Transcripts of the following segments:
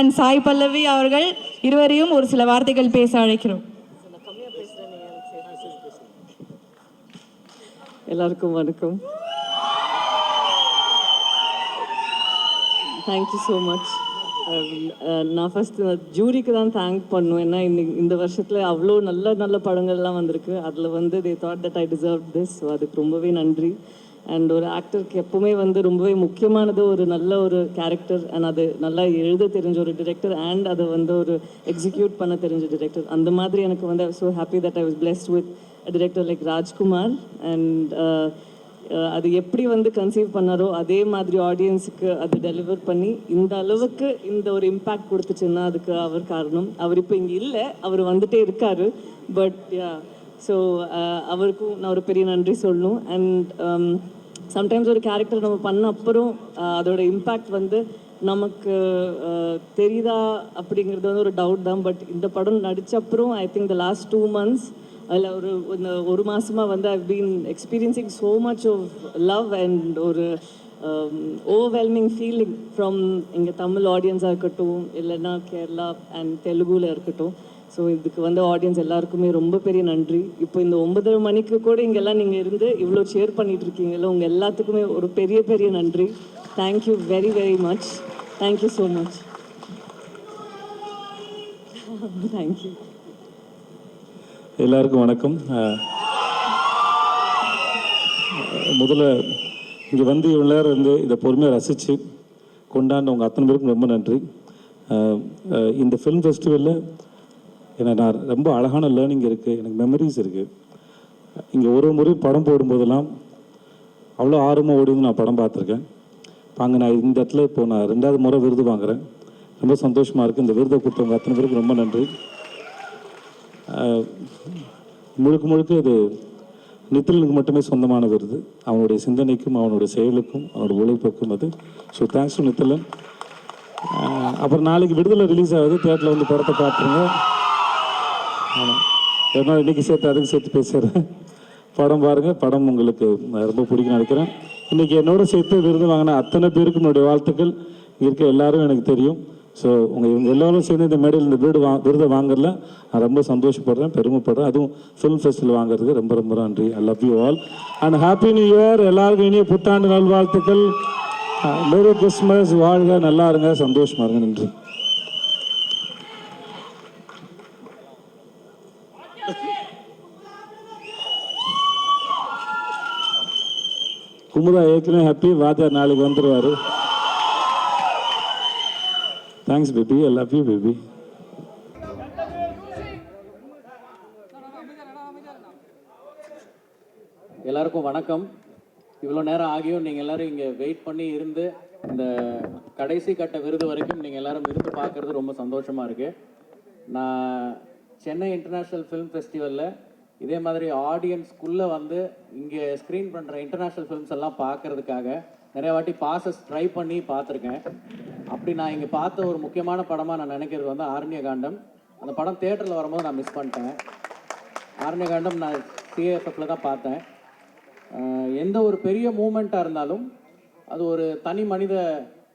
And Sai Pallavi அவர்கள் இருவரையும் ஒரு சில வார்த்தைகள் பேச அழைக்கிறோம். எல்லாருக்கும் வணக்கம். தேங்க்யூ ஸோ மச் நான் ஃபஸ்ட்டு ஜூரிக்கு uh, தான் தேங்க் பண்ணுவேன். ஏன்னா இன்னைக்கு இந்த வருஷத்தில் அவ்வளோ நல்ல நல்ல படங்கள்லாம் வந்திருக்கு. அதில் வந்து the thought that I deserve this so அதுக்கு ரொம்பவே நன்றி. அண்ட் ஒரு ஆக்டருக்கு எப்போவுமே வந்து ரொம்பவே முக்கியமானது ஒரு நல்ல ஒரு கேரக்டர் அண்ட் அது நல்லா எழுத தெரிஞ்ச ஒரு டிரெக்டர் அண்ட் அதை வந்து ஒரு எக்ஸிக்யூட் பண்ண தெரிஞ்ச டிரெக்டர் அந்த மாதிரி எனக்கு வந்து so happy that I was blessed with director like Rajkumar and அது எப்படி வந்து கன்சீவ் பண்ணாரோ அதே மாதிரி ஆடியன்ஸுக்கு அது டெலிவர் பண்ணி இந்த அளவுக்கு இந்த ஒரு இம்பேக்ட் கொடுத்துச்சுன்னா அதுக்கு அவர் காரணம். அவர் இப்போ இங்கே இல்லை அவர் வந்துட்டே இருக்காரு. பட் யா ஸோ uh, அவருக்கும் நான் ஒரு பெரிய நன்றி சொல்லணும். அண்ட் சம்டைம்ஸ் um, ஒரு கேரக்டர் நம்ம பண்ண அப்புறம் uh, அதோட இம்பேக்ட் வந்து நமக்கு uh, தெரியுதா அப்படிங்கிறது வந்து ஒரு டவுட் தான். பட் இந்த படம் நடித்த அப்புறம் I think the last two months அதில் ஒரு இந்த ஒரு மாதமாக வந்து I been experiencing so much of love and ஒரு ஓவர்வெல்மிங் ஃபீலிங் ஃப்ரம் இங்கே தமிழ் ஆடியன்ஸாக இருக்கட்டும் இல்லைன்னா கேரளா அண்ட் தெலுங்குல இருக்கட்டும். ஸோ இதுக்கு வந்து ஆடியன்ஸ் எல்லாருக்குமே ரொம்ப பெரிய நன்றி. இப்போ இந்த ஒன்பதரை மணிக்கு கூட இங்கெல்லாம் நீங்கள் இருந்து இவ்வளோ ஷேர் பண்ணிட்டு இருக்கீங்கல்ல உங்கள் எல்லாத்துக்குமே ஒரு பெரிய பெரிய நன்றி. Thank you very very much thank you so much thank you எல்லாருக்கும் வணக்கம். முதல்ல இங்கே வந்து இவ்வளோ நேரம் இருந்து இதை பொறுமையாக ரசித்து கொண்டாண்ட உங்கள் அத்தனை பேருக்கும் ரொம்ப நன்றி. இந்த ஃபிலிம் ஃபெஸ்டிவலில் ஏன்னா நான் ரொம்ப அழகான லேர்னிங் இருக்குது எனக்கு மெமரிஸ் இருக்குது இங்கே ஒரு முறை படம் போடும்போதெல்லாம் அவ்வளோ ஆர்வமாக ஓடி வந்து நான் படம் பார்த்துருக்கேன். இப்போ அங்கே நான் இந்த இடத்துல இப்போ நான் ரெண்டாவது முறை விருது வாங்குறேன். ரொம்ப சந்தோஷமாக இருக்குது இந்த விருதை கொடுத்தவங்க அத்தனை பேருக்கு ரொம்ப நன்றி. முழுக்க முழுக்க இது நித்திலனுக்கு மட்டுமே சொந்தமான விருது. அவனுடைய சிந்தனைக்கும் அவனுடைய செயலுக்கும் அவனோட உழைப்புக்கும் அது. ஸோ தேங்க்ஸ் டு நித்திலன் அப்புறம் நாளைக்கு விடுதலை ரிலீஸ் ஆகுது. தேட்டரில் வந்து படத்தை பார்த்துருங்க. ஆமாம் ஒரு நாள் இன்னைக்கு சேர்த்து அதுக்கு சேர்த்து பேசுகிறேன் படம் பாருங்கள் படம் உங்களுக்கு ரொம்ப பிடிக்கும் நினைக்கிறேன். இன்றைக்கி என்னோட சேர்த்து விருது வாங்கின அத்தனை பேருக்கும் என்னுடைய வாழ்த்துக்கள். இருக்க எல்லாரும் எனக்கு தெரியும். ஸோ உங்கள் இவங்க எல்லோரும் சேர்ந்து இந்த மேடையில் இந்த வீடு வா விருதை வாங்குறதுல நான் ரொம்ப சந்தோஷப்படுறேன் பெருமைப்படுறேன். அதுவும் ஃபிலிம் ஃபெஸ்டிவல் வாங்குறதுக்கு ரொம்ப ரொம்ப நன்றி. I love you all and happy new year எல்லாருக்கும் இனிய புத்தாண்டு நல்வாழ்த்துக்கள். மேரி கிறிஸ்மஸ் வாழ்க நல்லா இருங்க. சந்தோஷமா இருங்க. நன்றி. குமுதா ஏற்கனவே ஹாப்பி வாத்தியார் நாளைக்கு வந்துடுவார் thanks baby I love you baby எல்லாருக்கும் வணக்கம். இவ்வளோ நேரம் ஆகியும் நீங்கள் எல்லாரும் இங்கே வெயிட் பண்ணி இருந்து இந்த கடைசி கட்ட விருது வரைக்கும் நீங்கள் எல்லாரும் இருந்து பார்க்கறது ரொம்ப சந்தோஷமாக இருக்குது நான் சென்னை இன்டர்நேஷ்னல் ஃபிலிம் ஃபெஸ்டிவலில் இதே மாதிரி ஆடியன்ஸ்குள்ளே வந்து இங்கே ஸ்க்ரீன் பண்ணுற இன்டர்நேஷ்னல் ஃபிலிம்ஸ் எல்லாம் பார்க்கறதுக்காக நிறைய வாட்டி பாசஸ் ட்ரை பண்ணி பார்த்துருக்கேன் அப்படி நான் இங்கே பார்த்த ஒரு முக்கியமான படமாக நான் நினைக்கிறது வந்து ஆரண்ய காண்டம் அந்த படம் தேட்டரில் வரும்போது நான் மிஸ் பண்ணிட்டேன். ஆரண்ய காண்டம் நான் சிஎஃப்எஃப்பில் தான் பார்த்தேன். எந்த ஒரு பெரிய மூமெண்ட்டாக இருந்தாலும் அது ஒரு தனி மனித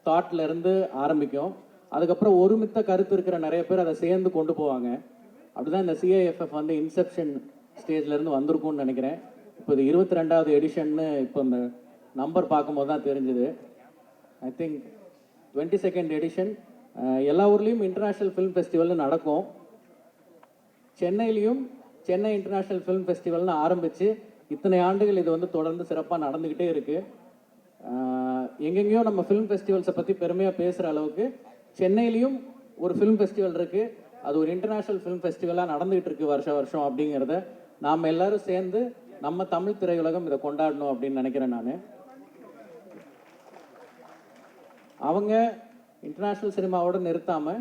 தாட்லேருந்து ஆரம்பிக்கும். அதுக்கப்புறம் ஒருமித்த கருத்து இருக்கிற நிறைய பேர் அதை சேர்ந்து கொண்டு போவாங்க. அப்படிதான் இந்த சிஐஎஃப்எஃப் வந்து இன்செப்ஷன் ஸ்டேஜ்லேருந்து வந்திருக்கும்னு நினைக்கிறேன். இப்போ இது இருபத்தி ரெண்டாவது எடிஷன்னு இப்போ இந்த நம்பர் பார்க்கும்போது தான் தெரிஞ்சுது. I think twenty second edition எல்லா ஊர்லேயும் இன்டர்நேஷ்னல் ஃபிலிம் ஃபெஸ்டிவல் நடக்கும். சென்னையிலையும் சென்னை இன்டர்நேஷ்னல் ஃபிலிம் ஃபெஸ்டிவல்னு ஆரம்பித்து இத்தனை ஆண்டுகள் இது வந்து தொடர்ந்து சிறப்பாக நடந்துக்கிட்டே இருக்குது எங்கெங்கேயோ நம்ம ஃபிலிம் ஃபெஸ்டிவல்ஸை பற்றி பெருமையாக பேசுகிற அளவுக்கு சென்னையிலையும் ஒரு ஃபிலிம் ஃபெஸ்டிவல் இருக்குது அது ஒரு இன்டர்நேஷ்னல் ஃபிலிம் ஃபெஸ்டிவலாக நடந்துகிட்டு இருக்கு வருஷம் வருஷம் அப்படிங்கிறத நாம் எல்லாரும் சேர்ந்து நம்ம தமிழ் திரையுலகம் இதை கொண்டாடணும் அப்படின்னு நினைக்கிறேன் நான். அவங்க இன்டர்நேஷ்னல் சினிமாவோட நிறுத்தாமல்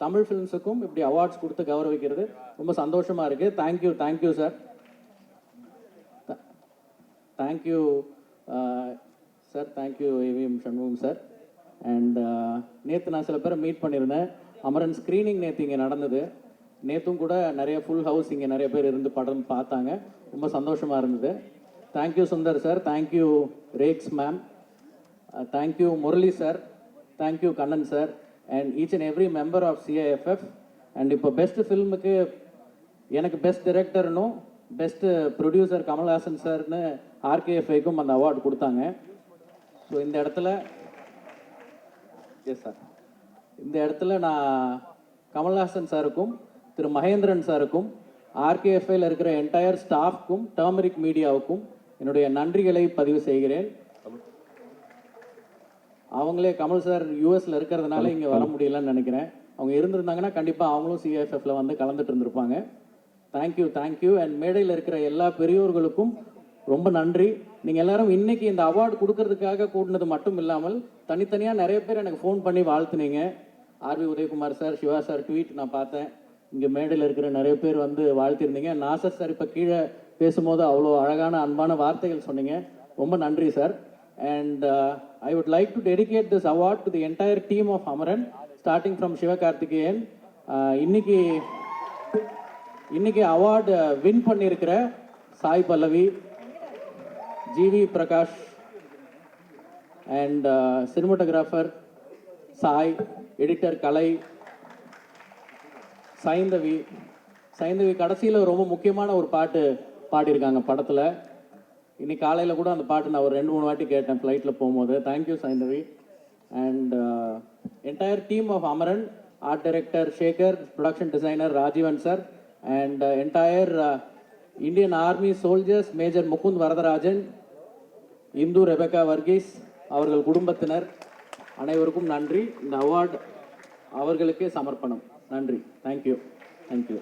தமிழ் ஃபிலிம்ஸுக்கும் இப்படி அவார்ட்ஸ் கொடுத்து கௌரவிக்கிறது ரொம்ப சந்தோஷமாக இருக்குது thank you thank you sir thank you sir thank you AVM Shanmugam sir and நேற்று நான் சில பேரை மீட் பண்ணியிருந்தேன். அமரன் ஸ்க்ரீனிங் நேற்று இங்கே நடந்தது. நேற்றும் கூட நிறைய ஃபுல் ஹவுஸ் இங்கே நிறைய பேர் இருந்து படம் பார்த்தாங்க. ரொம்ப சந்தோஷமாக இருந்தது. Thank you Sundar sir thank you racks ma'am thank you Murali sir thank you Kannan sir and each and every member of CIFF and இப்போ பெஸ்ட் ஃபில்முக்கு எனக்கு பெஸ்ட் டிரெக்டர்னும் பெஸ்ட் ப்ரொடியூசர் கமல்ஹாசன் சார்னு ஆர்கேஎஃப்ஐக்கும் அந்த அவார்டு கொடுத்தாங்க. ஸோ இந்த இடத்துல எஸ் சார் இந்த இடத்துல நான் கமல்ஹாசன் சாருக்கும் திரு மகேந்திரன் சாருக்கும் ஆர்கேஎஃப்ஐயில் இருக்கிற என்டையர் ஸ்டாஃப்க்கும் டர்மரிக் மீடியாவுக்கும் என்னுடைய நன்றிகளை பதிவு செய்கிறேன். அவங்களே கமல் சார் யூஎஸில் இருக்கிறதுனால இங்கே வர முடியலன்னு நினைக்கிறேன். அவங்க இருந்திருந்தாங்கன்னா கண்டிப்பாக அவங்களும் சிஎஃப்எஃப்ல வந்து கலந்துட்டு இருந்திருப்பாங்க. தேங்க்யூ தேங்க்யூ அண்ட் மேடையில் இருக்கிற எல்லா பெரியோர்களுக்கும் ரொம்ப நன்றி. நீங்கள் எல்லாரும் இன்னைக்கு இந்த அவார்டு கொடுக்கறதுக்காக கூடினது மட்டும் இல்லாமல் தனித்தனியாக நிறைய பேர் எனக்கு ஃபோன் பண்ணி வாழ்த்துனீங்க. R V Udhayakumar sir Siva sir tweet நான் பார்த்தேன். இங்கே மேடையில் இருக்கிற நிறைய பேர் வந்து வாழ்த்திருந்தீங்க நாசர் சார் இப்போ கீழே பேசும்போது அவ்வளோ அழகான அன்பான வார்த்தைகள் சொன்னீங்க. ரொம்ப நன்றி sir. And I would like to dedicate this award to the entire team of Amaran starting from Sivakarthikeyan இன்னைக்கு இன்னைக்கு அவார்டு வின் uh, பண்ணியிருக்கிற Sai Pallavi G V Prakash and cinematographer Sai editor Kalai Saindhavi. Saindhavi கடைசியில் ரொம்ப முக்கியமான ஒரு பாட்டு பாடியிருக்காங்க படத்தில். இன்னைக்கு காலையில் கூட அந்த பாட்டு நான் ஒரு ரெண்டு மூணு வாட்டி கேட்டேன் ஃப்ளைட்டில் போகும்போது. Thank you Saindhavi. And entire team of Amaran art director Shekhar production designer Rajeevan sir and entire Indian army soldiers Major Mukund Varadarajan Indhu Rebecca Varghese அவர்கள் குடும்பத்தினர். அனைவருக்கும் நன்றி. இந்த அவார்டு அவர்களுக்கே சமர்ப்பணம். நன்றி. Thank you thank you